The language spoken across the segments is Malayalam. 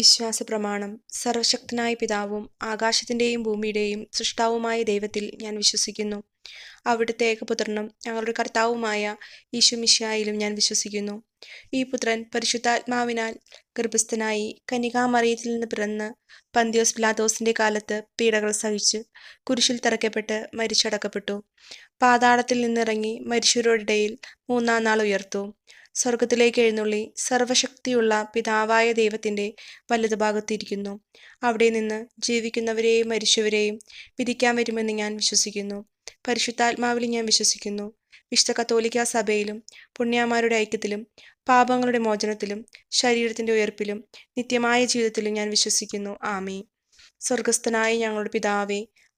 വിശ്വാസ പ്രമാണം സർവശക്തനായ പിതാവും ആകാശത്തിന്റെയും ഭൂമിയുടെയും സൃഷ്ടാവുമായ ദൈവത്തിൽ ഞാൻ വിശ്വസിക്കുന്നു. അവിടുത്തെ ഏകപുത്രനും ഞങ്ങളുടെ കർത്താവുമായ ഈശോമിശിഹായിലും ഞാൻ വിശ്വസിക്കുന്നു. ഈ പുത്രൻ പരിശുദ്ധാത്മാവിനാൽ ഗർഭസ്ഥനായി കനികാമറിയത്തിൽ നിന്ന് പിറന്ന് പന്തിയോസ് പിലാത്തോസിന്റെ കാലത്ത് പീഡകൾ സഹിച്ച് കുരിശിൽ തറയ്ക്കപ്പെട്ട് മരിച്ചടക്കപ്പെട്ടു. പാതാളത്തിൽ നിന്നിറങ്ങി മരിച്ചവരോടിടയിൽ മൂന്നാം നാൾ ഉയർത്തു. സ്വർഗത്തിലേക്ക് എഴുന്നള്ളി സർവശക്തിയുള്ള പിതാവായ ദൈവത്തിന്റെ വലതുഭാഗത്തിരിക്കുന്നു. അവിടെ നിന്ന് ജീവിക്കുന്നവരെയും മരിച്ചവരെയും വിധിക്കാൻ വരുമെന്ന് ഞാൻ വിശ്വസിക്കുന്നു. പരിശുദ്ധാത്മാവിൽ ഞാൻ വിശ്വസിക്കുന്നു. വിശുദ്ധ കത്തോലിക്ക സഭയിലും പുണ്യാമാരുടെ ഐക്യത്തിലും പാപങ്ങളുടെ മോചനത്തിലും ശരീരത്തിന്റെ ഉയർപ്പിലും നിത്യമായ ജീവിതത്തിലും ഞാൻ വിശ്വസിക്കുന്നു. ആമേ സ്വർഗസ്ഥനായ ഞങ്ങളുടെ പിതാവേ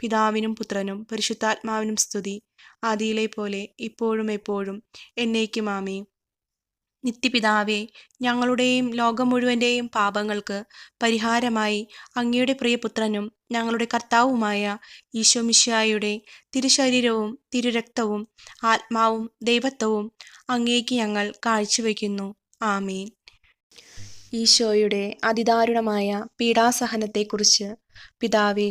പിതാവിനും പുത്രനും പരിശുദ്ധാത്മാവിനും സ്തുതി. ആദിയിലെ പോലെ ഇപ്പോഴും എപ്പോഴും എന്നേക്കും ആമേ നിത്യപിതാവേ ഞങ്ങളുടെയും ലോകം മുഴുവന്റെയും പാപങ്ങൾക്ക് പരിഹാരമായി അങ്ങയുടെ പ്രിയപുത്രനും ഞങ്ങളുടെ കർത്താവുമായ ഈശോമിശായുടെ തിരുശരീരവും തിരുരക്തവും ആത്മാവും ദൈവത്വവും അങ്ങേക്ക് ഞങ്ങൾ കാഴ്ചവെക്കുന്നു ആമീൻ. ഈശോയുടെ അതിദാരുണമായ പീഡാസഹനത്തെക്കുറിച്ച് പിതാവേ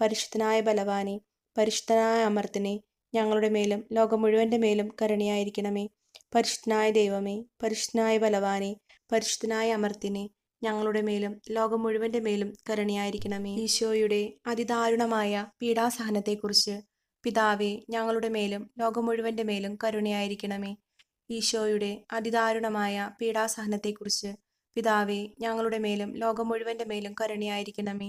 പരിശുദ്ധനായ ബലവാനെ പരിശുദ്ധനായ അമർത്തിനെ ഞങ്ങളുടെ മേലും ലോകം മുഴുവന്റെ മേലും കരുണയായിരിക്കണമേ. പരിശുദ്ധനായ ദൈവമേ പരിശുദ്ധനായ ബലവാനെ പരിശുദ്ധനായ അമർത്തിനെ ഞങ്ങളുടെ മേലും ലോകം മുഴുവന്റെ മേലും കരുണയായിരിക്കണമേ. ഈശോയുടെ അതിദാരുണമായ പീഡാസഹനത്തെക്കുറിച്ച് പിതാവേ ഞങ്ങളുടെ മേലും ലോകം മുഴുവന്റെ മേലും കരുണയായിരിക്കണമേ. ഈശോയുടെ അതിദാരുണമായ പീഡാസഹനത്തെക്കുറിച്ച് പിതാവേ ഞങ്ങളുടെ മേലും ലോകം മുഴുവന്റെ മേലും കരുണയായിരിക്കണമേ.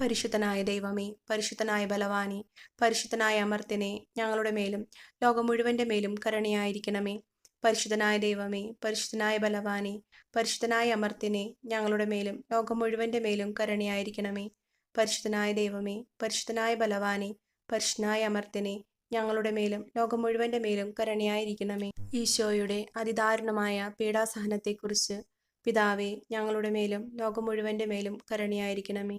പരിശുദ്ധനായ ദൈവമേ പരിശുദ്ധനായ ബലവാനെ പരിശുദ്ധനായ അമർത്തിനെ ഞങ്ങളുടെ മേലും ലോകം മുഴുവന്റെ മേലും കരുണയായിരിക്കണമേ. പരിശുദ്ധനായ ദൈവമേ പരിശുദ്ധനായ ബലവാനെ പരിശുദ്ധനായ അമർത്തിനെ ഞങ്ങളുടെ മേലും ലോകം മുഴുവന്റെ മേലും കരുണയായിരിക്കണമേ. പരിശുദ്ധനായ ദൈവമേ പരിശുദ്ധനായ ബലവാനെ പരിശുദ്ധനായ അമർത്തിനെ ഞങ്ങളുടെ മേലും ലോകം മുഴുവന്റെ മേലും കരുണയായിരിക്കണമേ. ഈശോയുടെ അതിദാരുണമായ പീഡാസഹനത്തെക്കുറിച്ച് പിതാവേ ഞങ്ങളുടെ മേലും ലോകം മുഴുവന്റെ മേലും കരുണയായിരിക്കണമേ.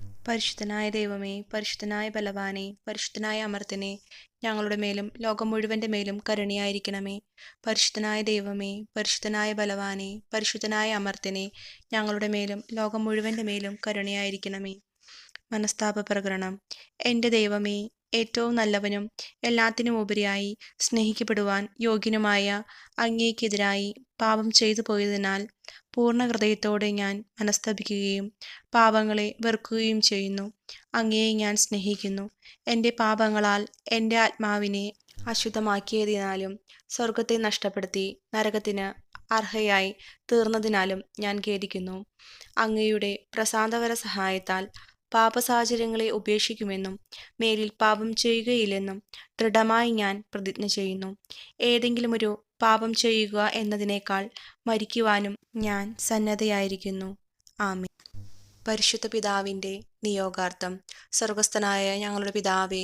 പരിശുദ്ധനായ ദൈവമേ പരിശുദ്ധനായ ബലവാനെ പരിശുദ്ധനായ അമർത്തിനെ ഞങ്ങളുടെ മേലും ലോകം മുഴുവന്റെ മേലും കരുണയായിരിക്കണമേ. പരിശുദ്ധനായ ദൈവമേ പരിശുദ്ധനായ ബലവാനെ പരിശുദ്ധനായ അമർത്തിനെ ഞങ്ങളുടെ മേലും ലോകം മുഴുവന്റെ മേലും കരുണയായിരിക്കണമേ. മനസ്താപ പ്രകരണം എന്റെ ദൈവമേ ഏറ്റവും നല്ലവനും എല്ലാത്തിനും ഉപരിയായി സ്നേഹിക്കപ്പെടുവാൻ യോഗ്യനുമായ അങ്ങേക്കെതിരായി പാപം ചെയ്തു പോയതിനാൽ പൂർണ ഹൃദയത്തോടെ ഞാൻ മനസ്തപിക്കുകയും പാപങ്ങളെ വെറുക്കുകയും ചെയ്യുന്നു. അങ്ങയെ ഞാൻ സ്നേഹിക്കുന്നു. എന്റെ പാപങ്ങളാൽ എന്റെ ആത്മാവിനെ അശുദ്ധമാക്കിയതിനാലും സ്വർഗത്തെ നഷ്ടപ്പെടുത്തി നരകത്തിന് അർഹയായി തീർന്നതിനാലും ഞാൻ ഖേദിക്കുന്നു. അങ്ങയുടെ പ്രസാദകര സഹായത്താൽ പാപസാഹചര്യങ്ങളെ ഉപേക്ഷിക്കുമെന്നും മേലിൽ പാപം ചെയ്യുകയില്ലെന്നും ദൃഢമായി ഞാൻ പ്രതിജ്ഞ ചെയ്യുന്നു. ഏതെങ്കിലും ഒരു പാപം ചെയ്യുക എന്നതിനേക്കാൾ മരിക്കുവാനും ഞാൻ സന്നദ്ധയായിരിക്കുന്നു. ആമി പരിശുദ്ധ പിതാവിന്റെ നിയോഗാർത്ഥം. സ്വർഗസ്ഥനായ ഞങ്ങളുടെ പിതാവേ